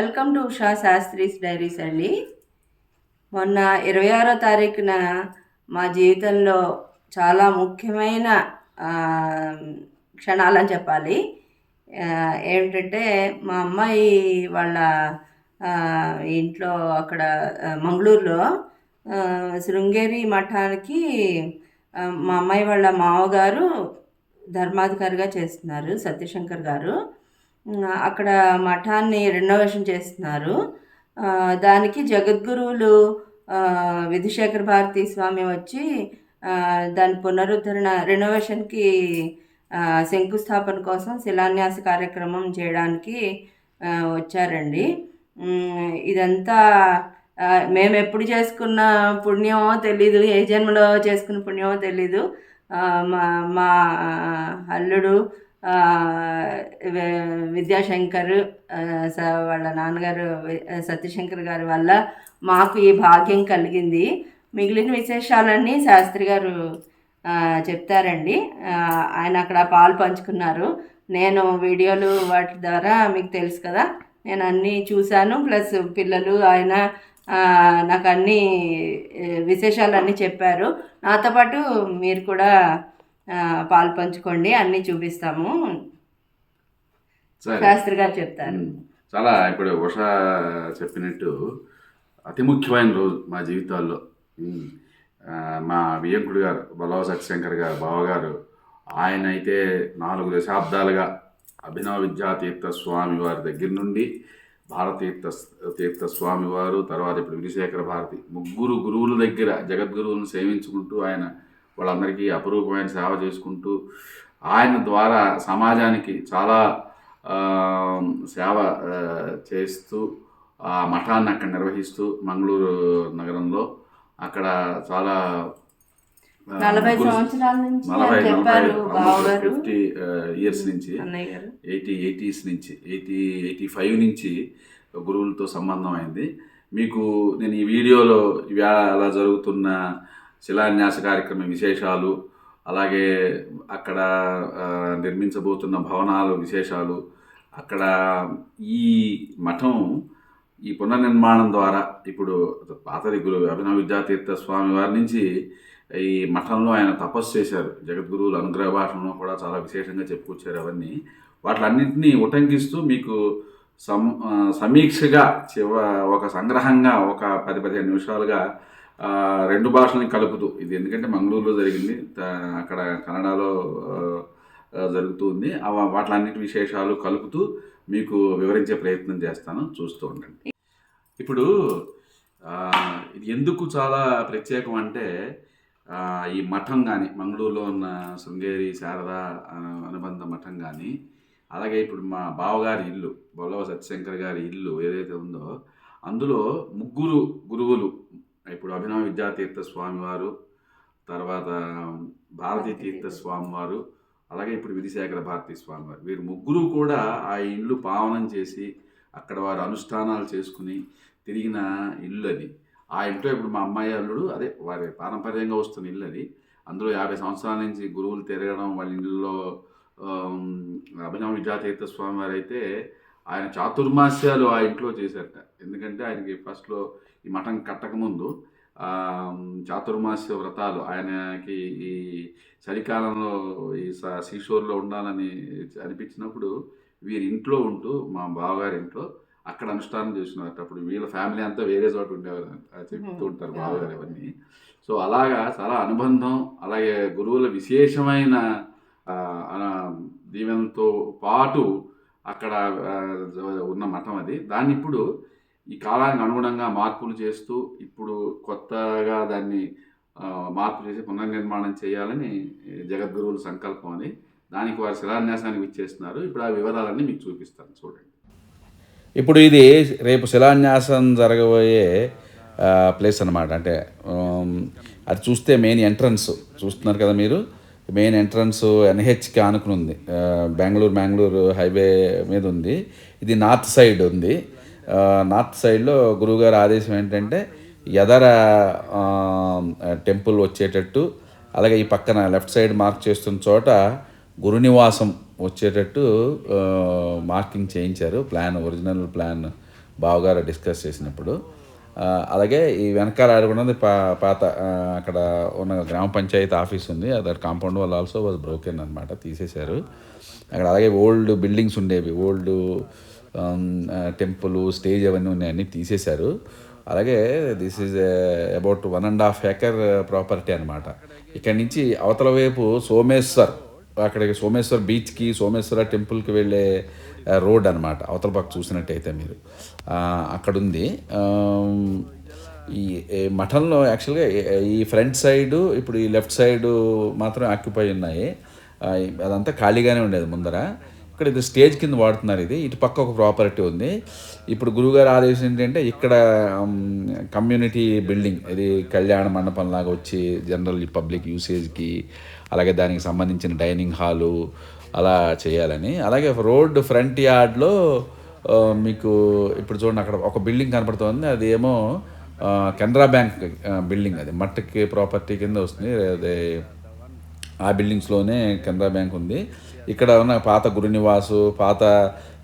Welcome to Usha Shastri's diaries అండి. మొన్న ఇరవై ఆరో తారీఖున మా జీవితంలో చాలా ముఖ్యమైన క్షణాలని చెప్పాలి. ఏమిటంటే మా అమ్మాయి వాళ్ళ ఇంట్లో అక్కడ మంగళూరులో శృంగేరి మఠానికి మా అమ్మాయి వాళ్ళ మామగారు ధర్మాధికారిగా చేస్తున్నారు సత్యశంకర్ గారు. అక్కడ మఠాన్ని రెనోవేషన్ చేస్తున్నారు. దానికి జగద్గురువులు విధుశేఖర భారతీ స్వామి వచ్చి దాని పునరుద్ధరణ రెనోవేషన్కి శంకుస్థాపన కోసం శిలాన్యాస కార్యక్రమం చేయడానికి వచ్చారండి. ఇదంతా మేము ఎప్పుడు చేసుకున్న పుణ్యమో తెలీదు ఏ జన్మలో చేసుకున్న పుణ్యమో తెలీదు. మా మా అల్లుడు విద్యాశంకర్ స- వాళ్ళ నాన్నగారు సత్యశంకర్ గారి వల్ల మాకు ఈ భాగ్యం కలిగింది. మిగిలిన విశేషాలన్నీ శాస్త్రి గారు చెప్తారండి. ఆయన అక్కడ పాలు పంచుకున్నారు. నేను వీడియోలు వాటి ద్వారా మీకు తెలుసు కదా. నేను అన్నీ చూశాను. ప్లస్ పిల్లలు ఆయన నాకు అన్ని విశేషాలన్నీ చెప్పారు. నాతో పాటు మీరు కూడా పాలు పంచుకోండి అన్నీ చూపిస్తాము. శాస్త్రి గారు చెప్తారు. చాలా ఇప్పుడు ఉష చెప్పినట్టు అతి ముఖ్యమైన రోజు మా జీవితాల్లో. మా వియంకుడు గారు బలవ సత్యశంకర్ గారు బావగారు ఆయన అయితే నాలుగు దశాబ్దాలుగా అభినవ విద్యాతీర్థ స్వామి వారి దగ్గర నుండి భారతీర్థ తీర్థ స్వామి వారు తర్వాత ఇప్పుడు విధుశేఖర భారతి ముగ్గురు గురువుల దగ్గర జగద్గురువులను సేవించుకుంటూ ఆయన వాళ్ళందరికీ అపురూపమైన సేవ చేసుకుంటూ ఆయన ద్వారా సమాజానికి చాలా సేవ చేస్తూ ఆ మఠాన్ని అక్కడ నిర్వహిస్తూ మంగళూరు నగరంలో అక్కడ చాలా నలభై సంవత్సరాల నుంచి ఫిఫ్టీ ఇయర్స్ నుంచి. ఎయిటీ ఎయిటీస్ నుంచి. ఎయిటీ ఎయిటీ ఫైవ్ నుంచి గురువులతో సంబంధం అయింది. మీకు నేను ఈ వీడియోలో ఇవాళ అలా జరుగుతున్న శిలాన్యాస కార్యక్రమ విశేషాలు అలాగే అక్కడ నిర్మించబోతున్న భవనాలు విశేషాలు అక్కడ ఈ మఠం ఈ పునర్నిర్మాణం ద్వారా ఇప్పుడు పాతది గురు అభినవ విద్యాతీర్థ స్వామి వారి నుంచి ఈ మఠంలో ఆయన తపస్సు చేశారు. జగద్గురువులు అనుగ్రహ భాషణలో కూడా చాలా విశేషంగా చెప్పుకొచ్చారు అవన్నీ. వాటిలన్నింటినీ ఉటంకిస్తూ మీకు సం సమీక్షగా చివ ఒక సంగ్రహంగా ఒక పది పదిహేను నిమిషాలుగా రెండు భాషల్ని కలుపుతూ. ఇది ఎందుకంటే మంగళూరులో జరిగింది. అక్కడ కన్నడలో జరుగుతుంది వాటిలన్నిటి విశేషాలు కలుపుతూ మీకు వివరించే ప్రయత్నం చేస్తాను. చూస్తూ ఉండండి. ఇప్పుడు ఇది ఎందుకు చాలా ప్రత్యేకం అంటే ఈ మఠం కానీ మంగళూరులో ఉన్న శృంగేరి శారద అనుబంధ మఠం కానీ అలాగే ఇప్పుడు మా బావగారి ఇల్లు బొల్లవ సత్యశంకర్ గారి ఇల్లు ఏదైతే ఉందో అందులో ముగ్గురు గురువులు ఇప్పుడు అభినవ విద్యాతీర్థ స్వామివారు తర్వాత భారతీ తీర్థ స్వామివారు అలాగే ఇప్పుడు విధిశేఖర భారతీ స్వామివారు. వీరు ముగ్గురు కూడా ఆ ఇల్లు పావనం చేసి అక్కడ వారు అనుష్ఠానాలు చేసుకుని తిరిగిన ఇల్లు అది ఆ ఇంట్లో ఇప్పుడు మా అమ్మాయి అల్లుడు అదే వారి పారంపర్యంగా వస్తున్న ఇల్లు అది అందులో యాభై సంవత్సరాల నుంచి గురువులు తిరగడం వాళ్ళ ఇళ్ళలో ఆమ్, అభినవ విద్యాతీర్థ స్వామి వారు అయితే ఆయన చాతుర్మాస్యాలు ఆ ఇంట్లో చేశారట. ఎందుకంటే ఆయనకి ఫస్ట్లో ఈ మఠం కట్టకముందు చాతుర్మాస్య వ్రతాలు ఆయనకి ఈ చలికాలంలో ఈ సీషోర్లో ఉండాలని అనిపించినప్పుడు వీరి ఇంట్లో ఉంటూ మా బావగారి ఇంట్లో అక్కడ అనుష్ఠానం చేస్తున్నారు అప్పుడు వీళ్ళ ఫ్యామిలీ అంతా వేరే చోట ఉండేవారు చెప్తూ ఉంటారు బావగారు అవన్నీ. సో అలాగా చాలా అనుబంధం అలాగే గురువుల విశేషమైన దీవెనలతో పాటు అక్కడ ఉన్న మఠం అది. దాన్ని ఇప్పుడు ఈ కాలానికి అనుగుణంగా మార్పులు చేస్తూ ఇప్పుడు కొత్తగా దాన్ని మార్పు చేసి పునర్నిర్మాణం చేయాలని జగద్గురువుల సంకల్పం అని దానికి వారి శిలాన్యాసానికి ఇచ్చేస్తున్నారు ఇప్పుడు ఆ వివరాలన్నీ మీకు చూపిస్తాను. చూడండి. ఇప్పుడు ఇది రేపు శిలాన్యాసం జరగబోయే ప్లేస్ అనమాట అంటే అది చూస్తే మెయిన్ ఎంట్రన్స్ చూస్తున్నారు కదా మీరు? మెయిన్ ఎంట్రన్స్ ఎన్హెచ్కి ఆనుకుని ఉంది బెంగళూరు బెంగళూరు హైవే మీద ఉంది. ఇది నార్త్ సైడ్ ఉంది. నార్త్ సైడ్లో గురువుగారి ఆదేశం ఏంటంటే ఎదర టెంపుల్ వచ్చేటట్టు అలాగే ఈ పక్కన లెఫ్ట్ సైడ్ మార్క్ చేస్తున్న చోట గురునివాసం వచ్చేటట్టు మార్కింగ్ చేయించారు. ప్లాన్ ఒరిజినల్ ప్లాన్ బావగారు డిస్కస్ చేసినప్పుడు. అలాగే ఈ వెనకాల ఆడుకున్నది పా పాత అక్కడ ఉన్న గ్రామ పంచాయతీ ఆఫీస్ ఉంది. అది కాంపౌండ్ వాళ్ళు ఆల్సో వాజ్ బ్రోకెన్ అనమాట తీసేశారు. అక్కడ అలాగే ఓల్డ్ బిల్డింగ్స్ ఉండేవి old Um, uh, temple stage అవన్నీ ఉన్నాయి అన్నీ తీసేశారు. అలాగే this is about one and half acre property అనమాట ఇక్కడ నుంచి అవతల వైపు సోమేశ్వర్ అక్కడికి సోమేశ్వర్ బీచ్కి సోమేశ్వర టెంపుల్కి వెళ్ళే uh, రోడ్ అనమాట అవతల పక్క చూసినట్టయితే మీరు. అక్కడుంది. Um, అక్కడ ఉంది ఈ మఠంలో యాక్చువల్గా ఈ- ఫ్రంట్ సైడ్ ఇప్పుడు ఈ లెఫ్ట్ సైడ్ మాత్రం ఆక్యుపై ఉన్నాయి. అదంతా ఖాళీగానే ఉండేది ముందర. ఇక్కడ ఇది స్టేజ్ కింద వాడుతున్నారు ఇది. ఇటు పక్క ఒక ప్రాపర్టీ ఉంది. ఇప్పుడు గురువుగారు ఆదేశం ఏంటంటే ఇక్కడ కమ్యూనిటీ బిల్డింగ్ ఇది కళ్యాణ మండపం లాగా వచ్చి జనరల్ పబ్లిక్ యూసేజ్కి అలాగే దానికి సంబంధించిన డైనింగ్ హాలు అలా చేయాలని. అలాగే రోడ్డు ఫ్రంట్ యార్డ్లో మీకు ఇప్పుడు చూడండి అక్కడ ఒక బిల్డింగ్ కనపడుతుంది. అది ఏమో కెనరా బ్యాంక్ బిల్డింగ్ అది. మట్టికి ప్రాపర్టీ కింద వస్తుంది. అదే ఆ బిల్డింగ్స్లోనే కెనరా బ్యాంక్ ఉంది. ఇక్కడ ఉన్న పాత గురునివాసు పాత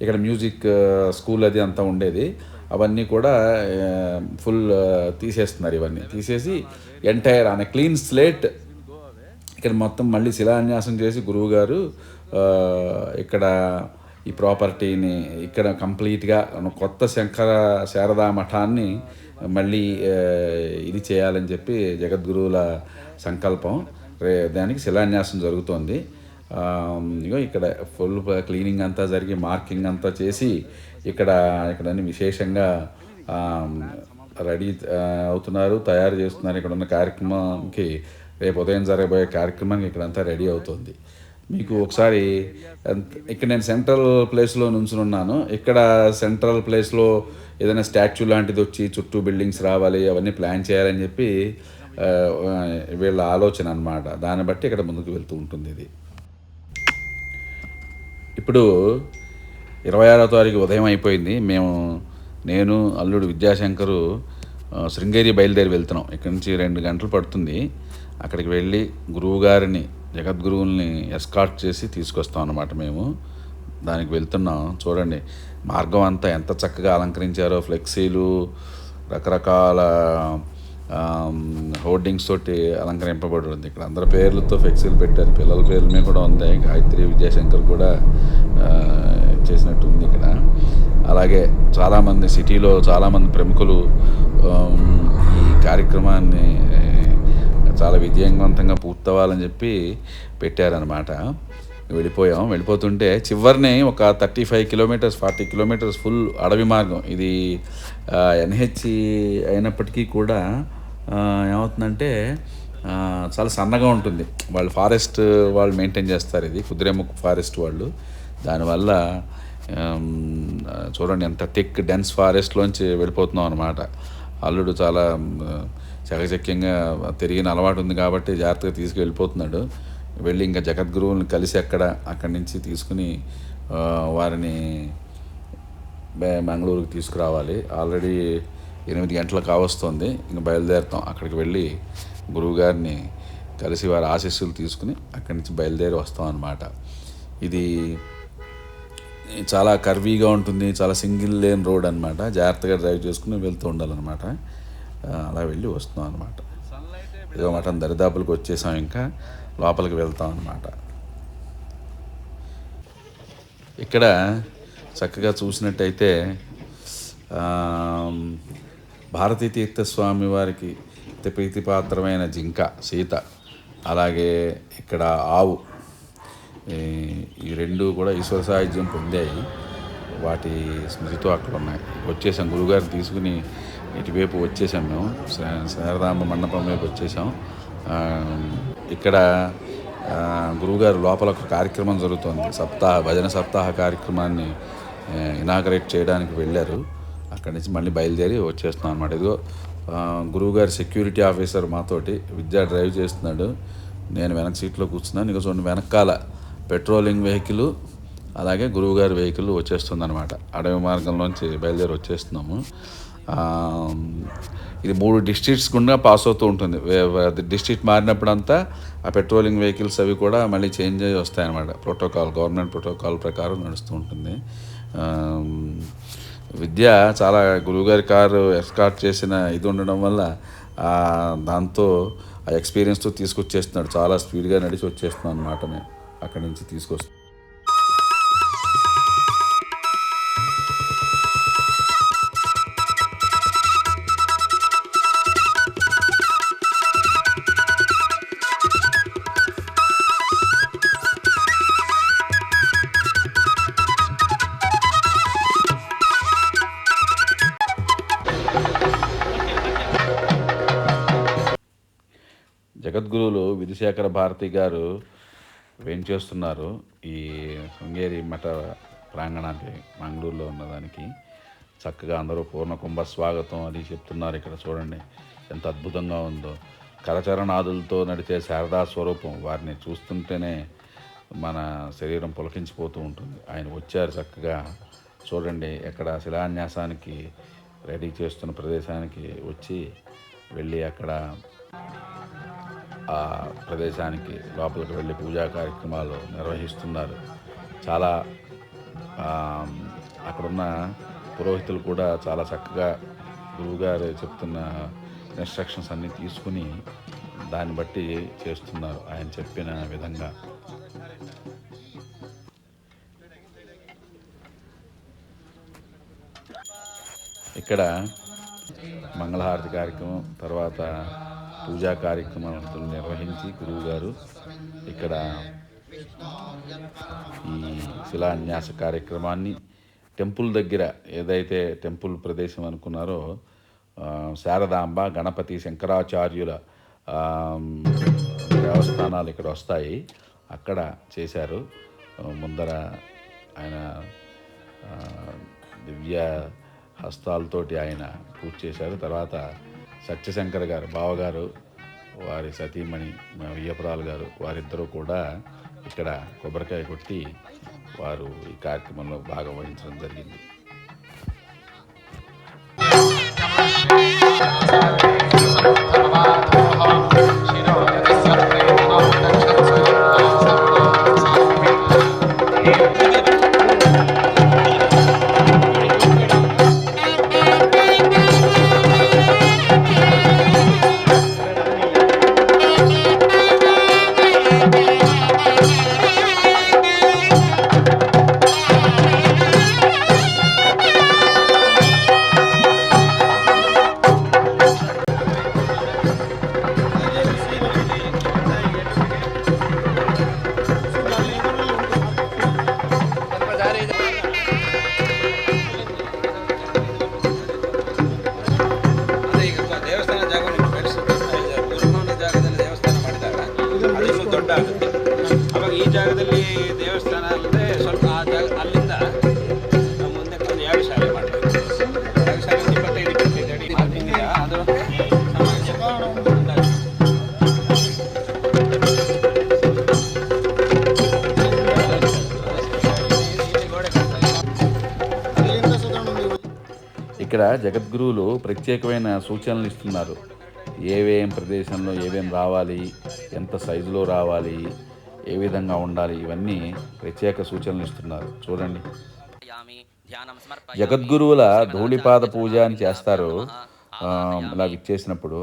ఇక్కడ మ్యూజిక్ స్కూల్ అది అంతా ఉండేది. అవన్నీ కూడా ఫుల్ తీసేస్తున్నారు ఇవన్నీ. తీసేసి ఎంటైర్ అనే క్లీన్ స్లేట్. ఇక్కడ మొత్తం మళ్ళీ శిలాన్యాసం చేసి గురువు గారు ఇక్కడ ఈ ప్రాపర్టీని ఇక్కడ కంప్లీట్గా కొత్త శంకర శారదా మఠాన్ని మళ్ళీ ఇది చేయాలని చెప్పి జగద్గురువుల సంకల్పం. రే దానికి శిలాన్యాసం జరుగుతోంది. ఇగో ఇక్కడ ఫుల్ క్లీనింగ్ అంతా జరిగి మార్కింగ్ అంతా చేసి ఇక్కడ ఇక్కడ విశేషంగా రెడీ అవుతున్నారు తయారు చేస్తున్నారు. ఇక్కడ ఉన్న కార్యక్రమానికి రేపు ఉదయం జరగబోయే కార్యక్రమానికి ఇక్కడంతా రెడీ అవుతుంది. మీకు ఒకసారి ఇక్కడ నేను సెంట్రల్ ప్లేస్లో నుంచుని ఉన్నాను ఇక్కడ సెంట్రల్ ప్లేస్లో ఏదైనా స్టాచ్యూ లాంటిది వచ్చి చుట్టూ బిల్డింగ్స్ రావాలి అవన్నీ ప్లాన్ చేయాలని చెప్పి వీళ్ళ ఆలోచన అనమాట దాన్ని బట్టి ఇక్కడ ముందుకు వెళ్తూ ఉంటుంది ఇది. ఇప్పుడు ఇరవై ఆరో తారీఖు ఉదయం అయిపోయింది. మేము నేను అల్లుడు విద్యాశంకరు శృంగేరి బయలుదేరి వెళ్తున్నాం. ఇక్కడి నుంచి రెండు గంటలు పడుతుంది. అక్కడికి వెళ్ళి గురువు గారిని జగద్గురువుల్ని ఎస్కాట్ చేసి తీసుకొస్తాం అన్నమాట మేము. దానికి వెళ్తున్నాం. చూడండి మార్గం అంతా ఎంత చక్కగా అలంకరించారో ఫ్లెక్సీలు రకరకాల హోర్డింగ్స్ తోటి అలంకరింపబడి ఉంది ఇక్కడ. అందరి పేర్లతో ఫ్లెక్సీలు పెట్టారు. పిల్లల పేర్ల మీద కూడా ఉంది గాయత్రి విద్యాశంకర్ కూడా చేసినట్టు ఉంది ఇక్కడ. అలాగే చాలామంది సిటీలో చాలామంది ప్రముఖులు ఈ కార్యక్రమాన్ని చాలా విజయవంతంగా పూర్తవ్వాలని చెప్పి పెట్టారనమాట వెళ్ళిపోయాం. వెళ్ళిపోతుంటే చివరిని ఒక thirty five kilometres forty kilometres full అడవి మార్గం. ఇది ఎన్హెచ్ అయినప్పటికీ కూడా ఏమవుతుందంటే చాలా సన్నగా ఉంటుంది. వాళ్ళు ఫారెస్ట్ వాళ్ళు మెయింటైన్ చేస్తారు ఇది కుదిరేముఖ్ ఫారెస్ట్ వాళ్ళు. దానివల్ల చూడండి ఎంత థిక్ డెన్స్ ఫారెస్ట్లోంచి వెళ్ళిపోతున్నాం అనమాట అల్లుడు చాలా చకచక్యంగా తిరిగిన అలవాటు ఉంది కాబట్టి జాగ్రత్తగా తీసుకువెళ్ళిపోతున్నాడు వెళ్ళి ఇంకా జగద్గురువుని కలిసి అక్కడ అక్కడి నుంచి తీసుకుని వారిని మంగళూరుకి తీసుకురావాలి. ఆల్రెడీ ఎనిమిది గంటలకు కావస్తుంది ఇంక బయలుదేరుతాం. అక్కడికి వెళ్ళి గురువుగారిని కలిసి వారి ఆశీస్సులు తీసుకుని అక్కడి నుంచి బయలుదేరి వస్తాం అన్నమాట. ఇది చాలా కర్వీగా ఉంటుంది. చాలా సింగిల్ లేన్ రోడ్ అనమాట జాగ్రత్తగా డ్రైవ్ చేసుకుని వెళ్తూ ఉండాలన్నమాట. అలా వెళ్ళి వస్తున్నాం అనమాట ఇదో మటన్ దరిదాపులకు వచ్చేసాం ఇంకా. లోపలికి వెళ్తాం అనమాట ఇక్కడ చక్కగా చూసినట్టయితే భారతీతీర్థస్వామి భారతీ తీర్థ స్వామి వారికి అతి ప్రీతిపాత్రమైన జింక సీత అలాగే ఇక్కడ ఆవు ఈ- రెండు కూడా ఈశ్వర సాహిత్యం పొందాయి. వాటి స్మృతితో అక్కడ ఉన్నాయి. వచ్చేసాం గురుగారిని తీసుకుని ఇటువైపు వచ్చేసాం మేము. శారదాంబ మండపం వైపు వచ్చేసాం. ఇక్కడ గురువుగారు లోపల ఒక కార్యక్రమం జరుగుతోంది. సప్తాహ భజన సప్తాహ కార్యక్రమాన్ని ఇనాగరేట్ చేయడానికి వెళ్ళారు. అక్కడి నుంచి మళ్ళీ బయలుదేరి వచ్చేస్తున్నాం అనమాట ఇదిగో గురువుగారి సెక్యూరిటీ ఆఫీసర్ మాతోటి విద్యా డ్రైవ్ చేస్తున్నాడు. నేను వెనక సీట్లో కూర్చున్నాను. ఇక చూడండి వెనకాల పెట్రోలింగ్ వెహికల్ అలాగే గురువుగారి వెహికల్ వచ్చేస్తుంది అనమాట అడవి మార్గంలోంచి బయలుదేరి వచ్చేస్తున్నాము. ఇది మూడు డిస్ట్రిక్ట్స్ గుండా పాస్ అవుతూ ఉంటుంది. డిస్ట్రిక్ట్ మారినప్పుడంతా ఆ పెట్రోలింగ్ వెహికల్స్ అవి కూడా మళ్ళీ చేంజ్ అయ్యి వస్తాయన్నమాట. ప్రోటోకాల్ గవర్నమెంట్ ప్రోటోకాల్ ప్రకారం నడుస్తూ ఉంటుంది. విద్య చాలా గురువుగారి కారు ఎస్కార్ట్ చేసిన ఇది ఉండడం వల్ల దాంతో ఆ ఎక్స్పీరియన్స్తో తీసుకొచ్చేస్తున్నాడు. చాలా స్పీడ్గా నడిచి వచ్చేస్తున్నాను అనమాట మేము అక్కడి నుంచి తీసుకొస్తాం. జగద్గురువులు విధుశేఖర భారతి గారు వేంచేస్తున్నారు ఈ శృంగేరి మఠ ప్రాంగణానికి మంగళూరులో ఉన్నదానికి చక్కగా అందరూ పూర్ణ కుంభ స్వాగతం అని చెప్తున్నారు ఇక్కడ చూడండి. ఎంత అద్భుతంగా ఉందో. కరచరణాదులతో నడిచే శారదా స్వరూపం వారిని చూస్తుంటేనే మన శరీరం పులకించిపోతూ ఉంటుంది. ఆయన వచ్చారు చక్కగా. చూడండి ఎక్కడ శిలాన్యాసానికి రెడీ చేస్తున్న ప్రదేశానికి వచ్చి వెళ్ళి అక్కడ ఆ ప్రదేశానికి లోపలికి వెళ్ళి పూజా కార్యక్రమాలు నిర్వహిస్తున్నారు. చాలా అక్కడున్న పురోహితులు కూడా చాలా చక్కగా గురువుగారు చెప్తున్న ఇన్స్ట్రక్షన్స్ అన్నీ తీసుకుని దాన్ని బట్టి చేస్తున్నారు ఆయన చెప్పిన విధంగా. ఇక్కడ మంగళహారతి కార్యక్రమం తర్వాత పూజా కార్యక్రమాలను నిర్వహించి గురువుగారు ఇక్కడ ఈ శిలాన్యాస కార్యక్రమాన్ని టెంపుల్ దగ్గర ఏదైతే టెంపుల్ ప్రదేశం అనుకున్నారో శారదాంబ గణపతి శంకరాచార్యుల దేవస్థానాలు ఇక్కడ వస్తాయి. అక్కడ చేశారు. ముందర ఆయన దివ్య హస్తాలతోటి ఆయన పూజ చేశారు. తర్వాత సత్యశంకర్ గారు బావగారు వారి సతీమణి మా వియ్యపురాలు గారు వారిద్దరూ కూడా ఇక్కడ కొబ్బరికాయ కొట్టి వారు ఈ కార్యక్రమంలో భాగవహించడం జరిగింది ಅದೇ ప్రత్యేకమైన సూచనలు ఇస్తున్నారు. ఏవేం ప్రదేశంలో ఏవేం రావాలి ఎంత సైజులో రావాలి ఏ విధంగా ఉండాలి ఇవన్నీ ప్రత్యేక సూచనలు ఇస్తున్నారు. చూడండి. జగద్గురువుల ధూళిపాద పూజ అని చేస్తారు. ఇలా విచ్చేసినప్పుడు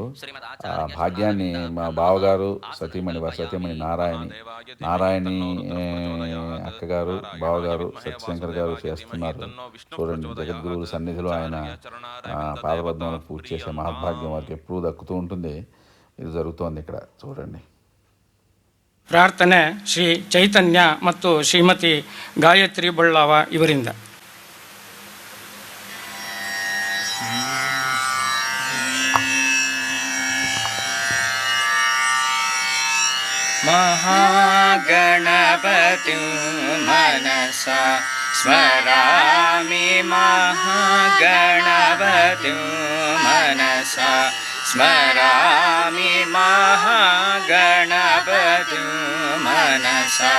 ఆ భాగ్యాన్ని మా బావగారు సతీమణి వారి సతీమణి నారాయణి నారాయణి ఏ, అక్కగారు బావగారు సత్యశంకర్ గారు చేస్తున్నారు చూడండి జగద్గురువుల సన్నిధిలో ఆయన ఆ, పాదపద్మంలో పూజ చేసే మహద్భాగ్యం వారికి ఎప్పుడూ దక్కుతూ ఉంటుంది ఇది జరుగుతోంది ఇక్కడ చూడండి ಪ್ರಾರ್ಥನೆ ಶ್ರೀ ಚೈತನ್ಯ ಮತ್ತು ಶ್ರೀಮತಿ ಗಾಯತ್ರಿ ಬಳ್ಳಾವ ಇವರಿಂದ महागणपतिं मनसा स्मरामि महागणपतिं मनसा स्मरामि महागणपतिं मनसा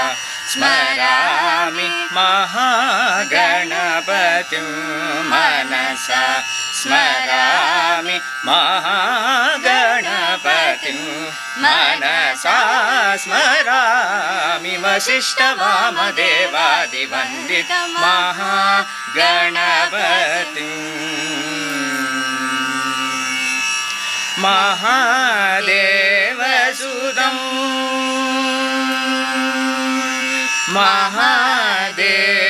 स्मरामि महागणपतिं मनसा स्मरामि महागणपतिं मनसा स्मरामि वसिष्ठवामदेवादिवन्दित महागणपतिम्। महादेवसुदम्। महादेवसुदं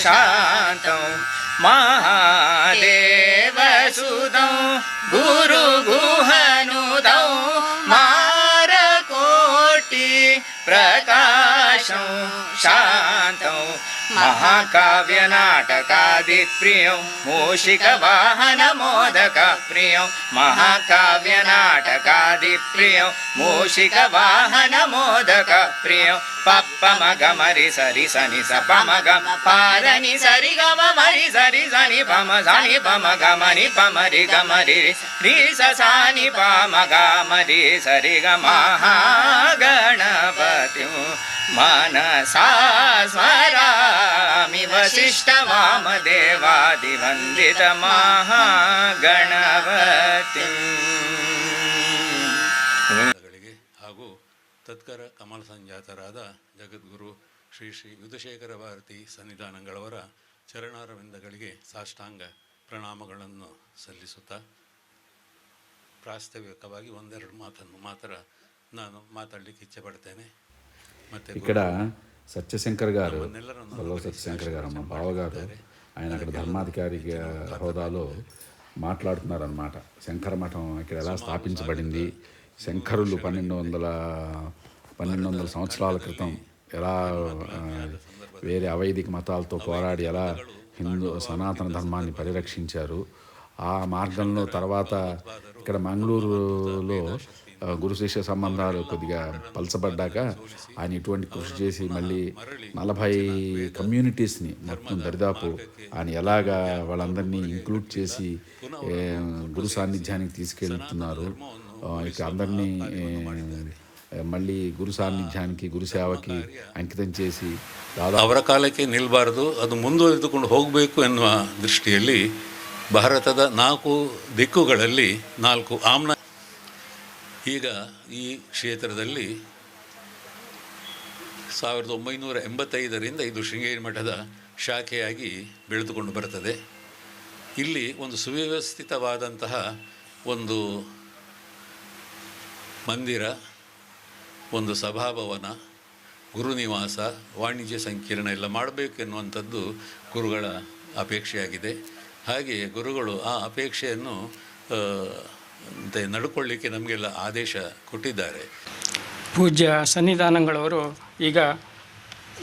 शान्तं। महादेवसुदं गुरुगुहनुदं मारकोटि प्रकाशं शान्तं महाकाव्यनाटकादिप्रियं मूषिकवाहनमोदकप्रियं महाकाव्यनाटकादिप्रियं मूषिकवाहनमोदकप्रियं पप्पमगमरि सरि सनि स पमगम पादनि सरि गम मरि सरि सनि पम सनि पम गमनि पमरि गमरि रि स सानि पम गमरि सरि मानसास्मरामि ವಂದಿತಮಹಾಗಣವತಿ ಹಾಗೂ ತತ್ಕರ ಕಮಲ ಸಂಜಾತರಾದ ಜಗದ್ಗುರು ಶ್ರೀ ಶ್ರೀ ಯುದ್ಧಶೇಖರ ಭಾರತಿ ಸನ್ನಿಧಾನಗಳವರ ಚರಣಾರವಿಂದಗಳಿಗೆ ಸಾಷ್ಟಾಂಗ ಪ್ರಣಾಮಗಳನ್ನು ಸಲ್ಲಿಸುತ್ತಾ ಪ್ರಾಸ್ತಾವಿಕವಾಗಿ ಒಂದೆರಡು ಮಾತನ್ನು ಮಾತ್ರ ನಾನು ಮಾತಾಡಲಿಕ್ಕೆ ಇಚ್ಛೆ ಪಡ್ತೇನೆ ఇక్కడ సత్యశంకర్ గారు పల్లవ సత్యశంకర్ గారు మా బావగారు ఆయన అక్కడ ధర్మాధికారి హోదాలో మాట్లాడుతున్నారనమాట శంకర మఠం ఇక్కడ ఎలా స్థాపించబడింది శంకరులు పన్నెండు వందల పన్నెండు వందల సంవత్సరాల క్రితం ఎలా వేరే అవైదిక మతాలతో పోరాడి ఎలా హిందూ సనాతన ధర్మాన్ని పరిరక్షించారు. ఆ మార్గంలో తర్వాత ఇక్కడ మంగళూరులో గురు శిష్య సంబంధాలు కొద్దిగా పలచబడ్డాక ఆయన ఇటువంటి కృషి చేసి మళ్ళీ నలభై కమ్యూనిటీస్ని మొత్తం దరిదాపు ఆయన ఎలాగా వాళ్ళందరినీ ఇంక్లూడ్ చేసి ఏ, గురు సాన్నిధ్యానికి తీసుకెళ్తున్నారు ఆ, ఇక అందరినీ ఏ, మళ్ళీ గురు సాన్నిధ్యానికి గురు సేవకి అంకితం చేసి దాదాపు ಅವರ ಕಾಲಕ್ಕೆ ನಿಲ್ಲಬಾರದು ಅದು ಮುಂದುವರೆದುಕೊಂಡು ಹೋಗಬೇಕು ಎನ್ನುವ ದೃಷ್ಟಿಯಲ್ಲಿ ಭಾರತದ ನಾಲ್ಕು ದಿಕ್ಕುಗಳಲ್ಲಿ ನಾಲ್ಕು ಆಮ್ನ ಈಗ ಈ ಕ್ಷೇತ್ರದಲ್ಲಿ ಸಾವಿರದ ಒಂಬೈನೂರ ಎಂಬತ್ತೈದರಿಂದ ಇದು ಶೃಂಗೇರಿ ಮಠದ ಶಾಖೆಯಾಗಿ ಬೆಳೆದುಕೊಂಡು ಬರ್ತದೆ ಇಲ್ಲಿ ಒಂದು ಸುವ್ಯವಸ್ಥಿತವಾದಂತಹ ಒಂದು ಮಂದಿರ, ಒಂದು ಸಭಾಭವನ, ಗುರುನಿವಾಸ, ವಾಣಿಜ್ಯ ಸಂಕೀರ್ಣ ಎಲ್ಲ ಮಾಡಬೇಕೆನ್ನುವಂಥದ್ದು ಗುರುಗಳ ಅಪೇಕ್ಷೆಯಾಗಿದೆ. ಹಾಗೆಯೇ ಗುರುಗಳು ಆ ಅಪೇಕ್ಷೆಯನ್ನು ಅಂತೆ ನಡ್ಕೊಳ್ಳಿಕ್ಕೆ ನಮಗೆಲ್ಲ ಆದೇಶ ಕೊಟ್ಟಿದ್ದಾರೆ. ಪೂಜ್ಯ ಸನ್ನಿಧಾನಗಳವರು ಈಗ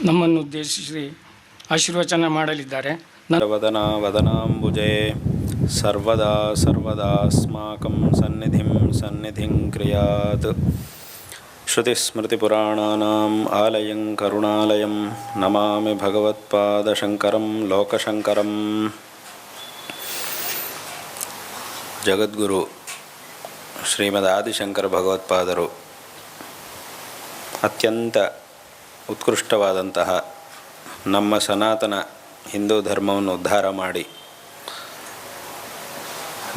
ನಮ್ಮನ್ನು ಉದ್ದೇಶಿಸಿ ಆಶೀರ್ವಚನ ಮಾಡಲಿದ್ದಾರೆ. ವದನ ವದನಾ ವದನಾಂಬುಜೆ ಸರ್ವದಾ ಸರ್ವದಾಸ್ಮಾಕಂ ಸನ್ನಿಧಿಂ ಸನ್ನಿಧಿಂ ಕ್ರಿಯಾತ್. ಶ್ರುತಿಸ್ಮೃತಿಪುರಾಣಾನಾಂ ಆಲಯಂ ಕರುಣಾಲಯಂ ನಮಾಮಿ ಭಗವತ್ಪಾದಶಂಕರಂ ಲೋಕಶಂಕರಂ. ಜಗದ್ಗುರು ಶ್ರೀಮದ್ ಆದಿಶಂಕರ ಭಗವತ್ಪಾದರು. ಅತ್ಯಂತ ಉತ್ಕೃಷ್ಟವಾದಂತಹ ನಮ್ಮ ಸನಾತನ ಹಿಂದೂ ಧರ್ಮವನ್ನು ಉದ್ಧಾರ ಮಾಡಿ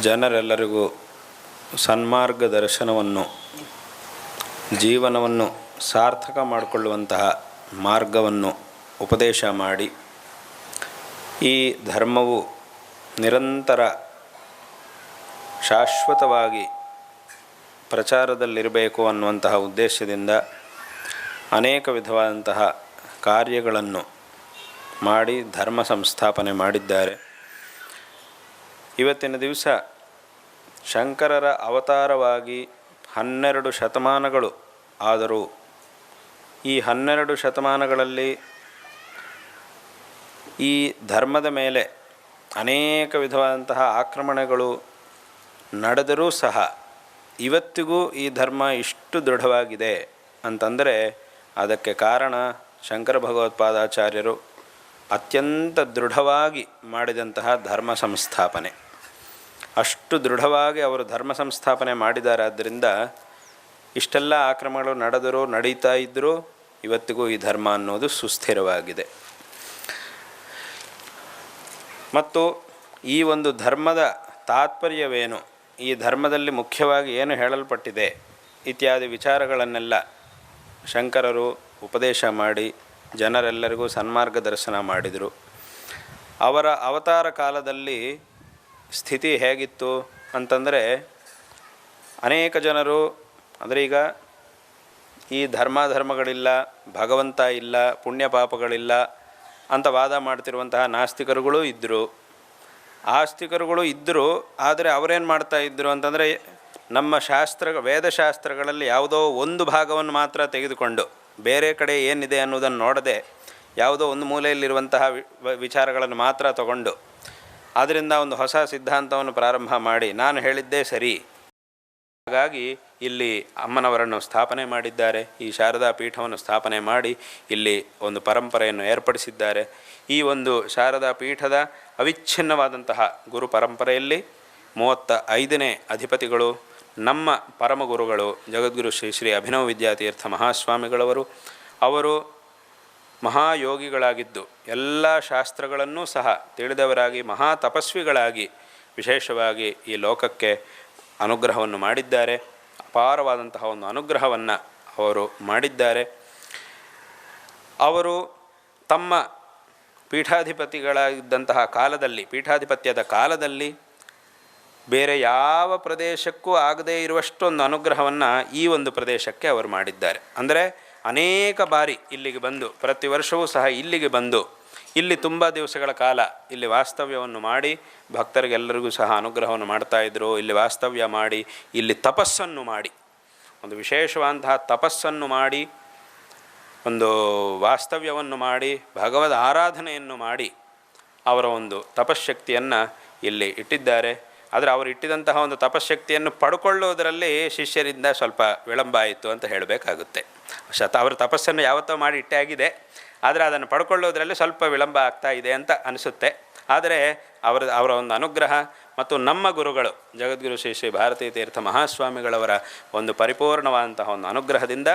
ಜನರೆಲ್ಲರಿಗೂ ಸನ್ಮಾರ್ಗ ದರ್ಶನವನ್ನು, ಜೀವನವನ್ನು ಸಾರ್ಥಕ ಮಾಡಿಕೊಳ್ಳುವಂತಹ ಮಾರ್ಗವನ್ನು ಉಪದೇಶ ಮಾಡಿ ಈ ಧರ್ಮವು ನಿರಂತರ ಶಾಶ್ವತವಾಗಿ ಪ್ರಚಾರದಲ್ಲಿರಬೇಕು ಅನ್ನುವಂತಹ ಉದ್ದೇಶದಿಂದ ಅನೇಕ ವಿಧವಾದಂತಹ ಕಾರ್ಯಗಳನ್ನು ಮಾಡಿ ಧರ್ಮ ಸಂಸ್ಥಾಪನೆ ಮಾಡಿದ್ದಾರೆ. ಇವತ್ತಿನ ದಿವಸ ಶಂಕರರ ಅವತಾರವಾಗಿ ಹನ್ನೆರಡು ಶತಮಾನಗಳು ಆದರೂ ಈ ಹನ್ನೆರಡು ಶತಮಾನಗಳಲ್ಲಿ ಈ ಧರ್ಮದ ಮೇಲೆ ಅನೇಕ ವಿಧವಾದಂತಹ ಆಕ್ರಮಣಗಳು ನಡೆದರೂ ಸಹ ಇವತ್ತಿಗೂ ಈ ಧರ್ಮ ಇಷ್ಟು ದೃಢವಾಗಿದೆ ಅಂತಂದರೆ ಅದಕ್ಕೆ ಕಾರಣ ಶಂಕರ ಭಗವತ್ಪಾದಾಚಾರ್ಯರು ಅತ್ಯಂತ ದೃಢವಾಗಿ ಮಾಡಿದಂತಹ ಧರ್ಮ ಸಂಸ್ಥಾಪನೆ. ಅಷ್ಟು ದೃಢವಾಗಿ ಅವರು ಧರ್ಮ ಸಂಸ್ಥಾಪನೆ ಮಾಡಿದಾರಾದ್ದರಿಂದ ಇಷ್ಟೆಲ್ಲ ಆಕ್ರಮಣಗಳು ನಡೆದರೂ ನಡೀತಾ ಇದ್ದರೂ ಇವತ್ತಿಗೂ ಈ ಧರ್ಮ ಅನ್ನೋದು ಸುಸ್ಥಿರವಾಗಿದೆ. ಮತ್ತು ಈ ಒಂದು ಧರ್ಮದ ತಾತ್ಪರ್ಯವೇನು? ಈ ಧರ್ಮದಲ್ಲಿ ಮುಖ್ಯವಾಗಿ ಏನು ಹೇಳಲ್ಪಟ್ಟಿದೆ ಇತ್ಯಾದಿ ವಿಚಾರಗಳನ್ನೆಲ್ಲ ಶಂಕರರು ಉಪದೇಶ ಮಾಡಿ ಜನರೆಲ್ಲರಿಗೂ ಸನ್ಮಾರ್ಗದರ್ಶನ ಮಾಡಿದರು. ಅವರ ಅವತಾರ ಕಾಲದಲ್ಲಿ ಸ್ಥಿತಿ ಹೇಗಿತ್ತು ಅಂತಂದರೆ ಅನೇಕ ಜನರು ಅಂದರೆ ಈಗ ಈ ಧರ್ಮ ಧರ್ಮಗಳಿಲ್ಲ ಭಗವಂತ ಇಲ್ಲ, ಪುಣ್ಯ ಪಾಪಗಳಿಲ್ಲ ಅಂತ ವಾದ ಮಾಡ್ತಿರುವಂತಹ ನಾಸ್ತಿಕರುಗಳು ಇದ್ದರು ಆಸ್ತಿಕರುಗಳು ಇದ್ದರು, ಆದರೆ ಅವರೇನು ಮಾಡ್ತಾ ಇದ್ದರು ಅಂತಂದರೆ ನಮ್ಮ ಶಾಸ್ತ್ರ, ವೇದಶಾಸ್ತ್ರಗಳಲ್ಲಿ ಯಾವುದೋ ಒಂದು ಭಾಗವನ್ನು ಮಾತ್ರ ತೆಗೆದುಕೊಂಡು ಬೇರೆ ಕಡೆ ಏನಿದೆ ಅನ್ನೋದನ್ನು ನೋಡದೆ ಯಾವುದೋ ಒಂದು ಮೂಲೆಯಲ್ಲಿರುವಂತಹ ವಿಚಾರಗಳನ್ನು ಮಾತ್ರ ತಗೊಂಡು ಅದರಿಂದ ಒಂದು ಹೊಸ ಸಿದ್ಧಾಂತವನ್ನು ಪ್ರಾರಂಭ ಮಾಡಿ ನಾನು ಹೇಳಿದ್ದೇ ಸರಿ. ಹಾಗಾಗಿ ಇಲ್ಲಿ ಅಮ್ಮನವರನ್ನು ಸ್ಥಾಪನೆ ಮಾಡಿದ್ದಾರೆ. ಈ ಶಾರದಾ ಪೀಠವನ್ನು ಸ್ಥಾಪನೆ ಮಾಡಿ ಇಲ್ಲಿ ಒಂದು ಪರಂಪರೆಯನ್ನು ಏರ್ಪಡಿಸಿದ್ದಾರೆ. ಈ ಒಂದು ಶಾರದಾ ಪೀಠದ ಅವಿಚ್ಛಿನ್ನವಾದಂತಹ ಗುರು ಪರಂಪರೆಯಲ್ಲಿ ಮೂವತ್ತ ಐದನೇ ಅಧಿಪತಿಗಳು, ನಮ್ಮ ಪರಮಗುರುಗಳು ಜಗದ್ಗುರು ಶ್ರೀ ಶ್ರೀ ಅಭಿನವ ವಿದ್ಯಾತೀರ್ಥ ಮಹಾಸ್ವಾಮಿಗಳವರು. ಅವರು ಮಹಾಯೋಗಿಗಳಾಗಿದ್ದು ಎಲ್ಲ ಶಾಸ್ತ್ರಗಳನ್ನೂ ಸಹ ತಿಳಿದವರಾಗಿ ಮಹಾ ತಪಸ್ವಿಗಳಾಗಿ ವಿಶೇಷವಾಗಿ ಈ ಲೋಕಕ್ಕೆ ಅನುಗ್ರಹವನ್ನು ಮಾಡಿದ್ದಾರೆ. ಅಪಾರವಾದಂತಹ ಒಂದು ಅನುಗ್ರಹವನ್ನು ಅವರು ಮಾಡಿದ್ದಾರೆ. ಅವರು ತಮ್ಮ ಪೀಠಾಧಿಪತಿಗಳಾಗಿದ್ದಂತಹ ಕಾಲದಲ್ಲಿ, ಪೀಠಾಧಿಪತ್ಯದ ಕಾಲದಲ್ಲಿ ಬೇರೆ ಯಾವ ಪ್ರದೇಶಕ್ಕೂ ಆಗದೇ ಇರುವಷ್ಟೊಂದು ಅನುಗ್ರಹವನ್ನು ಈ ಒಂದು ಪ್ರದೇಶಕ್ಕೆ ಅವರು ಮಾಡಿದ್ದಾರೆ. ಅಂದರೆ ಅನೇಕ ಬಾರಿ ಇಲ್ಲಿಗೆ ಬಂದು, ಪ್ರತಿ ವರ್ಷವೂ ಸಹ ಇಲ್ಲಿಗೆ ಬಂದು, ಇಲ್ಲಿ ತುಂಬ ದಿವಸಗಳ ಕಾಲ ಇಲ್ಲಿ ವಾಸ್ತವ್ಯವನ್ನು ಮಾಡಿ ಭಕ್ತರಿಗೆಲ್ಲರಿಗೂ ಸಹ ಅನುಗ್ರಹವನ್ನು ಮಾಡ್ತಾಯಿದ್ರು ಇಲ್ಲಿ ವಾಸ್ತವ್ಯ ಮಾಡಿ, ಇಲ್ಲಿ ತಪಸ್ಸನ್ನು ಮಾಡಿ. ಒಂದು ವಿಶೇಷವಾದಂತಹ ತಪಸ್ಸನ್ನು ಮಾಡಿ, ಒಂದು ವಾಸ್ತವ್ಯವನ್ನು ಮಾಡಿ, ಭಗವದ್ ಆರಾಧನೆಯನ್ನು ಮಾಡಿ ಅವರ ಒಂದು ತಪಶಕ್ತಿಯನ್ನು ಇಲ್ಲಿ ಇಟ್ಟಿದ್ದಾರೆ. ಆದರೆ ಅವರು ಇಟ್ಟಿದಂತಹ ಒಂದು ತಪಶಕ್ತಿಯನ್ನು ಪಡ್ಕೊಳ್ಳೋದರಲ್ಲಿ ಶಿಷ್ಯರಿಂದ ಸ್ವಲ್ಪ ವಿಳಂಬ ಆಯಿತು ಅಂತ ಹೇಳಬೇಕಾಗುತ್ತೆ. ಶತ ಅವರ ತಪಸ್ಸನ್ನು ಯಾವತ್ತೋ ಮಾಡಿ ಇಟ್ಟೇ ಆಗಿದೆ. ಆದರೆ ಅದನ್ನು ಪಡ್ಕೊಳ್ಳೋದ್ರಲ್ಲಿ ಸ್ವಲ್ಪ ವಿಳಂಬ ಆಗ್ತಾ ಇದೆ ಅಂತ ಅನಿಸುತ್ತೆ. ಆದರೆ ಅವರ ಅವರ ಒಂದು ಅನುಗ್ರಹ ಮತ್ತು ನಮ್ಮ ಗುರುಗಳು ಜಗದ್ಗುರು ಶ್ರೀ ಶ್ರೀ ಭಾರತೀ ತೀರ್ಥ ಮಹಾಸ್ವಾಮಿಗಳವರ ಒಂದು ಪರಿಪೂರ್ಣವಾದಂತಹ ಒಂದು ಅನುಗ್ರಹದಿಂದ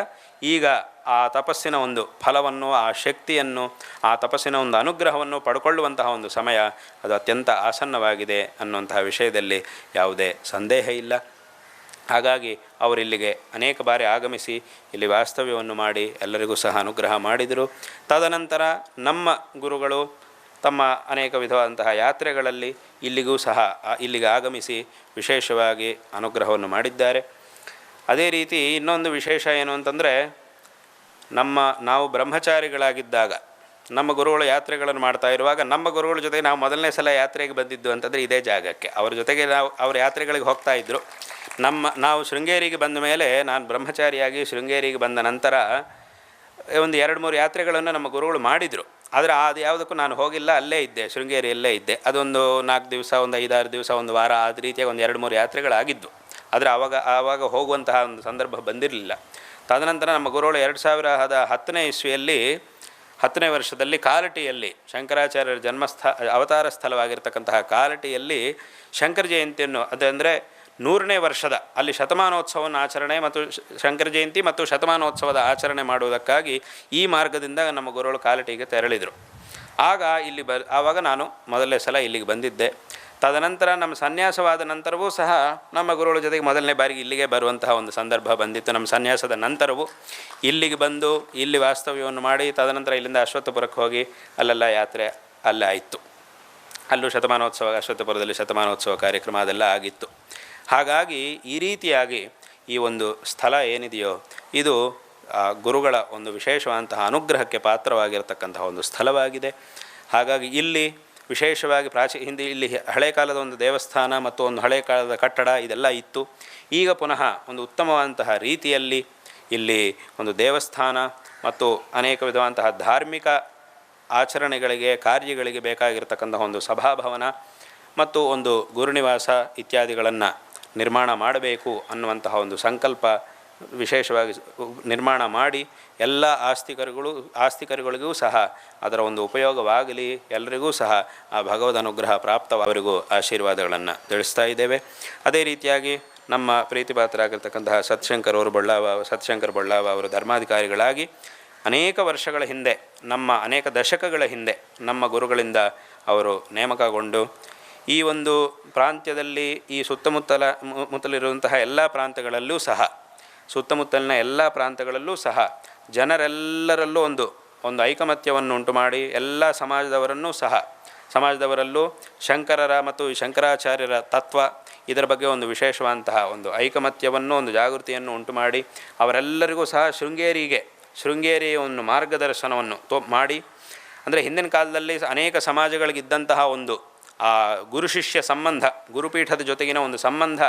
ಈಗ ಆ ತಪಸ್ಸಿನ ಒಂದು ಫಲವನ್ನು, ಆ ಶಕ್ತಿಯನ್ನು, ಆ ತಪಸ್ಸಿನ ಒಂದು ಅನುಗ್ರಹವನ್ನು ಪಡ್ಕೊಳ್ಳುವಂತಹ ಒಂದು ಸಮಯ ಅದು ಅತ್ಯಂತ ಆಸನ್ನವಾಗಿದೆ ಅನ್ನುವಂತಹ ವಿಷಯದಲ್ಲಿ ಯಾವುದೇ ಸಂದೇಹ ಇಲ್ಲ. ಹಾಗಾಗಿ ಅವರಿಲ್ಲಿಗೆ ಅನೇಕ ಬಾರಿ ಆಗಮಿಸಿ ಇಲ್ಲಿ ವಾಸ್ತವ್ಯವನ್ನು ಮಾಡಿ ಎಲ್ಲರಿಗೂ ಸಹ ಅನುಗ್ರಹ ಮಾಡಿದರು. ತದನಂತರ ನಮ್ಮ ಗುರುಗಳು ತಮ್ಮ ಅನೇಕ ವಿಧವಾದಂತಹ ಯಾತ್ರೆಗಳಲ್ಲಿ ಇಲ್ಲಿಗೂ ಸಹ ಇಲ್ಲಿಗೆ ಆಗಮಿಸಿ ವಿಶೇಷವಾಗಿ ಅನುಗ್ರಹವನ್ನು ಮಾಡಿದ್ದಾರೆ. ಅದೇ ರೀತಿ ಇನ್ನೊಂದು ವಿಶೇಷ ಏನು ಅಂತಂದರೆ, ನಮ್ಮ ನಾವು ಬ್ರಹ್ಮಚಾರಿಗಳಾಗಿದ್ದಾಗ, ನಮ್ಮ ಗುರುಗಳು ಯಾತ್ರೆಗಳನ್ನು ಮಾಡ್ತಾ ಇರುವಾಗ ನಮ್ಮ ಗುರುಗಳ ಜೊತೆ ನಾವು ಮೊದಲನೇ ಸಲ ಯಾತ್ರೆಗೆ ಬಂದಿದ್ದು ಅಂತಂದರೆ ಇದೇ ಜಾಗಕ್ಕೆ. ಅವ್ರ ಜೊತೆಗೆ ನಾವು, ಅವ್ರ ಯಾತ್ರೆಗಳಿಗೆ ಹೋಗ್ತಾ ಇದ್ದರು ನಮ್ಮ, ನಾವು ಶೃಂಗೇರಿಗೆ ಬಂದ ಮೇಲೆ ನಾನು ಬ್ರಹ್ಮಚಾರಿಯಾಗಿ ಶೃಂಗೇರಿಗೆ ಬಂದ ನಂತರ, ಒಂದು ಎರಡು ಮೂರು ಯಾತ್ರೆಗಳನ್ನು ನಮ್ಮ ಗುರುಗಳು ಮಾಡಿದರು. ಆದರೆ ಅದು ಯಾವುದಕ್ಕೂ ನಾನು ಹೋಗಿಲ್ಲ, ಅಲ್ಲೇ ಇದ್ದೆ, ಶೃಂಗೇರಿಯಲ್ಲೇ ಇದ್ದೆ. ಅದೊಂದು ನಾಲ್ಕು ದಿವಸ, ಒಂದು ಐದಾರು ದಿವಸ, ಒಂದು ವಾರ ಆ ರೀತಿಯಾಗಿ ಒಂದು ಎರಡು ಮೂರು ಯಾತ್ರೆಗಳಾಗಿದ್ದು ಆದರೆ ಆವಾಗ ಆವಾಗ ಹೋಗುವಂತಹ ಒಂದು ಸಂದರ್ಭ ಬಂದಿರಲಿಲ್ಲ. ತದನಂತರ ನಮ್ಮ ಗುರುಗಳು ಎರಡು ಸಾವಿರದ ಹತ್ತನೇ ಇಸ್ವಿಯಲ್ಲಿ, ಹತ್ತನೇ ವರ್ಷದಲ್ಲಿ ಕಾಲಟಿಯಲ್ಲಿ, ಶಂಕರಾಚಾರ್ಯರ ಜನ್ಮಸ್ಥ ಅವತಾರ ಸ್ಥಳವಾಗಿರ್ತಕ್ಕಂತಹ ಕಾಲಟಿಯಲ್ಲಿ ಶಂಕರ ಜಯಂತಿಯನ್ನು, ಅದಂದರೆ ನೂರನೇ ವರ್ಷದ, ಅಲ್ಲಿ ಶತಮಾನೋತ್ಸವವನ್ನು ಆಚರಣೆ ಮತ್ತು ಶಂಕರ ಜಯಂತಿ ಮತ್ತು ಶತಮಾನೋತ್ಸವದ ಆಚರಣೆ ಮಾಡುವುದಕ್ಕಾಗಿ ಈ ಮಾರ್ಗದಿಂದ ನಮ್ಮ ಗುರುಗಳು ಕಾಲಟಿಗೆ ತೆರಳಿದರು. ಆಗ ಇಲ್ಲಿ ಬ, ಆವಾಗ ನಾನು ಮೊದಲನೇ ಸಲ ಇಲ್ಲಿಗೆ ಬಂದಿದ್ದೆ. ತದನಂತರ ನಮ್ಮ ಸನ್ಯಾಸವಾದ ನಂತರವೂ ಸಹ ನಮ್ಮ ಗುರುಗಳ ಜೊತೆಗೆ ಮೊದಲನೇ ಬಾರಿಗೆ ಇಲ್ಲಿಗೆ ಬರುವಂತಹ ಒಂದು ಸಂದರ್ಭ ಬಂದಿತ್ತು. ನಮ್ಮ ಸನ್ಯಾಸದ ನಂತರವೂ ಇಲ್ಲಿಗೆ ಬಂದು ಇಲ್ಲಿ ವಾಸ್ತವ್ಯವನ್ನು ಮಾಡಿ ತದನಂತರ ಇಲ್ಲಿಂದ ಅಶ್ವತ್ಥಪುರಕ್ಕೆ ಹೋಗಿ ಅಲ್ಲೆಲ್ಲ ಯಾತ್ರೆ ಅಲ್ಲೇ ಆಯಿತು. ಅಲ್ಲೂ ಶತಮಾನೋತ್ಸವ, ಅಶ್ವತ್ಥಪುರದಲ್ಲಿ ಶತಮಾನೋತ್ಸವ ಕಾರ್ಯಕ್ರಮ ಅದೆಲ್ಲ ಆಗಿತ್ತು. ಹಾಗಾಗಿ ಈ ರೀತಿಯಾಗಿ ಈ ಒಂದು ಸ್ಥಳ ಏನಿದೆಯೋ, ಇದು ಗುರುಗಳ ಒಂದು ವಿಶೇಷವಾದಂತಹ ಅನುಗ್ರಹಕ್ಕೆ ಪಾತ್ರವಾಗಿರತಕ್ಕಂತಹ ಒಂದು ಸ್ಥಳವಾಗಿದೆ. ಹಾಗಾಗಿ ಇಲ್ಲಿ ವಿಶೇಷವಾಗಿ ಪ್ರಾಚೀ ಹಿಂದೆ ಇಲ್ಲಿ ಹಳೆ ಕಾಲದ ಒಂದು ದೇವಸ್ಥಾನ ಮತ್ತು ಒಂದು ಹಳೆ ಕಾಲದ ಕಟ್ಟಡ ಇದೆಲ್ಲ ಇತ್ತು. ಈಗ ಪುನಃ ಒಂದು ಉತ್ತಮವಾದಂತಹ ರೀತಿಯಲ್ಲಿ ಇಲ್ಲಿ ಒಂದು ದೇವಸ್ಥಾನ ಮತ್ತು ಅನೇಕ ವಿಧವಾದಂತಹ ಧಾರ್ಮಿಕ ಆಚರಣೆಗಳಿಗೆ, ಕಾರ್ಯಗಳಿಗೆ ಬೇಕಾಗಿರ್ತಕ್ಕಂತಹ ಒಂದು ಸಭಾಭವನ ಮತ್ತು ಒಂದು ಗುರುನಿವಾಸ ಇತ್ಯಾದಿಗಳನ್ನು ನಿರ್ಮಾಣ ಮಾಡಬೇಕು ಅನ್ನುವಂತಹ ಒಂದು ಸಂಕಲ್ಪ ವಿಶೇಷವಾಗಿ ನಿರ್ಮಾಣ ಮಾಡಿ ಎಲ್ಲ ಆಸ್ತಿಕರುಗಳು, ಆಸ್ತಿಕರುಗಳಿಗೂ ಸಹ ಅದರ ಒಂದು ಉಪಯೋಗವಾಗಲಿ ಎಲ್ಲರಿಗೂ ಸಹ ಆ ಭಗವದ್ ಅನುಗ್ರಹ ಪ್ರಾಪ್ತವರಿಗೂ ಆಶೀರ್ವಾದಗಳನ್ನು ತಿಳಿಸ್ತಾ ಇದ್ದೇವೆ. ಅದೇ ರೀತಿಯಾಗಿ ನಮ್ಮ ಪ್ರೀತಿಪಾತ್ರರಾಗಿರ್ತಕ್ಕಂತಹ ಸತ್ಶಂಕರ್ ಅವರು ಬಳ್ಳಾವ ಸತ್ಶಂಕರ್ ಬಳ್ಳಾವ ಅವರು ಧರ್ಮಾಧಿಕಾರಿಗಳಾಗಿ ಅನೇಕ ವರ್ಷಗಳ ಹಿಂದೆ, ನಮ್ಮ ಅನೇಕ ದಶಕಗಳ ಹಿಂದೆ ನಮ್ಮ ಗುರುಗಳಿಂದ ಅವರು ನೇಮಕಗೊಂಡು ಈ ಒಂದು ಪ್ರಾಂತ್ಯದಲ್ಲಿ ಈ ಸುತ್ತಮುತ್ತಲ ಮುತ್ತಲಿರುವಂತಹ ಎಲ್ಲ ಪ್ರಾಂತಗಳಲ್ಲೂ ಸಹ, ಸುತ್ತಮುತ್ತಲಿನ ಎಲ್ಲ ಪ್ರಾಂತಗಳಲ್ಲೂ ಸಹ ಜನರೆಲ್ಲರಲ್ಲೂ ಒಂದು ಒಂದು ಐಕಮತ್ಯವನ್ನು ಉಂಟು ಮಾಡಿ ಎಲ್ಲ ಸಮಾಜದವರನ್ನೂ ಸಹ, ಸಮಾಜದವರಲ್ಲೂ ಶಂಕರರ ಮತ್ತು ಶಂಕರಾಚಾರ್ಯರ ತತ್ವ, ಇದರ ಬಗ್ಗೆ ಒಂದು ವಿಶೇಷವಾದಂತಹ ಒಂದು ಐಕಮತ್ಯವನ್ನು, ಒಂದು ಜಾಗೃತಿಯನ್ನು ಉಂಟು ಮಾಡಿ ಅವರೆಲ್ಲರಿಗೂ ಸಹ ಶೃಂಗೇರಿಗೆ, ಶೃಂಗೇರಿಯ ಒಂದು ಮಾರ್ಗದರ್ಶನವನ್ನು ತೋ, ಮಾಡಿ. ಅಂದರೆ ಹಿಂದಿನ ಕಾಲದಲ್ಲಿ ಅನೇಕ ಸಮಾಜಗಳಿಗಿದ್ದಂತಹ ಒಂದು ಆ ಗುರು ಶಿಷ್ಯ ಸಂಬಂಧ, ಗುರುಪೀಠದ ಜೊತೆಗಿನ ಒಂದು ಸಂಬಂಧ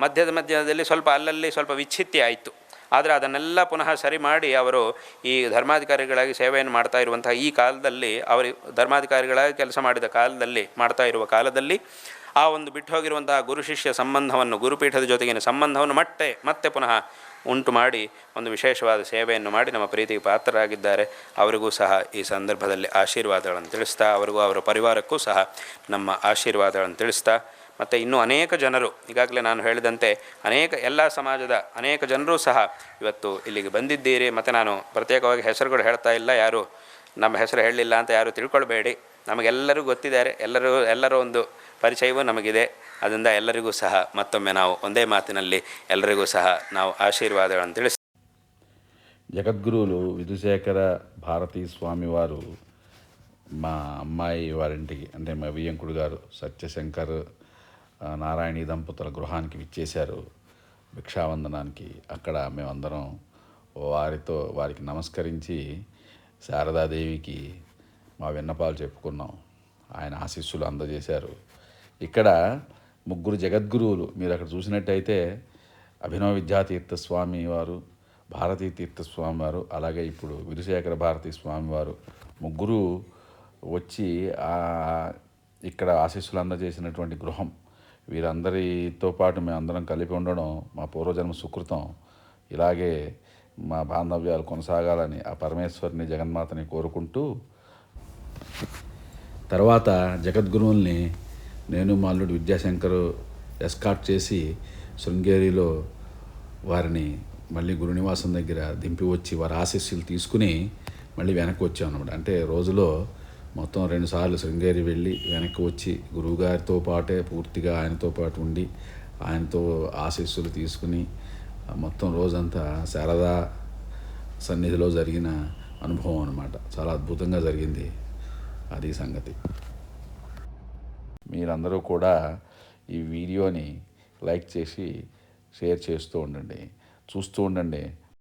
ಮಧ್ಯದ ಮಧ್ಯದಲ್ಲಿ ಸ್ವಲ್ಪ ಅಲ್ಲಲ್ಲಿ ಸ್ವಲ್ಪ ವಿಚ್ಛಿತ್ತಿ ಆಯಿತು. ಆದರೆ ಅದನ್ನೆಲ್ಲ ಪುನಃ ಸರಿ ಮಾಡಿ ಅವರು ಈ ಧರ್ಮಾಧಿಕಾರಿಗಳಾಗಿ ಸೇವೆಯನ್ನು ಮಾಡ್ತಾ ಇರುವಂತಹ ಈ ಕಾಲದಲ್ಲಿ ಅವರು ಧರ್ಮಾಧಿಕಾರಿಗಳಾಗಿ ಕೆಲಸ ಮಾಡಿದ ಕಾಲದಲ್ಲಿ, ಮಾಡ್ತಾ ಇರುವ ಕಾಲದಲ್ಲಿ ಆ ಒಂದು ಬಿಟ್ಟು ಹೋಗಿರುವಂತಹ ಗುರು ಶಿಷ್ಯ ಸಂಬಂಧವನ್ನು, ಗುರುಪೀಠದ ಜೊತೆಗಿನ ಸಂಬಂಧವನ್ನು ಮತ್ತೆ ಮತ್ತೆ ಪುನಃ ಉಂಟು ಮಾಡಿ ಒಂದು ವಿಶೇಷವಾದ ಸೇವೆಯನ್ನು ಮಾಡಿ ನಮ್ಮ ಪ್ರೀತಿಗೆ ಪಾತ್ರರಾಗಿದ್ದಾರೆ. ಅವರಿಗೂ ಸಹ ಈ ಸಂದರ್ಭದಲ್ಲಿ ಆಶೀರ್ವಾದಗಳನ್ನು ತಿಳಿಸ್ತಾ, ಅವರಿಗೂ ಅವರ ಪರಿವಾರಕ್ಕೂ ಸಹ ನಮ್ಮ ಆಶೀರ್ವಾದಗಳನ್ನು ತಿಳಿಸ್ತಾ, ಮತ್ತು ಇನ್ನೂ ಅನೇಕ ಜನರು, ಈಗಾಗಲೇ ನಾನು ಹೇಳಿದಂತೆ ಅನೇಕ ಎಲ್ಲ ಸಮಾಜದ ಅನೇಕ ಜನರು ಸಹ ಇವತ್ತು ಇಲ್ಲಿಗೆ ಬಂದಿದ್ದೀರಿ. ಮತ್ತು ನಾನು ಪ್ರತ್ಯೇಕವಾಗಿ ಹೆಸರುಗಳು ಹೇಳ್ತಾ ಇಲ್ಲ, ಯಾರು ನಮ್ಮ ಹೆಸರು ಹೇಳಲಿಲ್ಲ ಅಂತ ಯಾರು ತಿಳ್ಕೊಳ್ಬೇಡಿ. ನಮಗೆಲ್ಲರೂ ಗೊತ್ತಿದ್ದಾರೆ, ಎಲ್ಲರೂ ಎಲ್ಲರೂ ಒಂದು ಪರಿಚಯವೂ ನಮಗಿದೆ ಅದರಿಂದ ಎಲ್ಲರಿಗೂ ಸಹ ಮತ್ತೊಮ್ಮೆ ನಾವು ಒಂದೇ ಮಾತಿನಲ್ಲಿ ಎಲ್ಲರಿಗೂ ಸಹ ನಾವು ಆಶೀರ್ವಾದಗಳನ್ನು ತಿಳಿಸ್ జగద్గురువులు విధుశేఖర భారతీ స్వామి వారు మా అమ్మాయి వారింటికి అంటే మా వియ్యంకుడు గారు సత్యశంకర్ ఆ, నారాయణి దంపతుల గృహానికి విచ్చేశారు భిక్షావందనానికి అక్కడ మేమందరం వారితో వారికి నమస్కరించి శారదాదేవికి మా విన్నపాలు చెప్పుకున్నాం ఆయన ఆశీస్సులు అందజేశారు ఇక్కడ ముగ్గురు జగద్గురువులు మీరు అక్కడ చూసినట్టయితే అభినవ విద్యాతీర్థ స్వామి వారు భారతీ తీర్థ స్వామి వారు అలాగే ఇప్పుడు విరుశేఖర భారతీ స్వామి వారు ముగ్గురు వచ్చి ఇక్కడ ఆశీస్సులు అందజేసినటువంటి గృహం. వీరందరితో పాటు మేము అందరం కలిపి ఉండడం మా పూర్వజన్మ సుకృతం. ఇలాగే మా బాంధవ్యాలు కొనసాగాలని ఆ పరమేశ్వరిని జగన్మాతని కోరుకుంటూ తర్వాత జగద్గురువుల్ని నేను మా అల్లుడు విద్యాశంకర్ ఎస్కాట్ చేసి శృంగేరిలో వారిని మళ్ళీ గురునివాసం దగ్గర దింపి వచ్చి వారి ఆశీస్సులు తీసుకుని మళ్ళీ వెనక్కి వచ్చాం అనమాట అంటే రోజులో మొత్తం రెండుసార్లు శృంగేరి వెళ్ళి వెనక్కి వచ్చి గురువుగారితో పాటే పూర్తిగా ఆయనతో పాటు ఉండి ఆయనతో ఆశీస్సులు తీసుకుని మొత్తం రోజంతా శారదా సన్నిధిలో జరిగిన అనుభవం అనమాట చాలా అద్భుతంగా జరిగింది అది సంగతి. మీరందరూ కూడా ఈ వీడియోని లైక్ చేసి షేర్ చేస్తూ ఉండండి. చూస్తూ ఉండండి.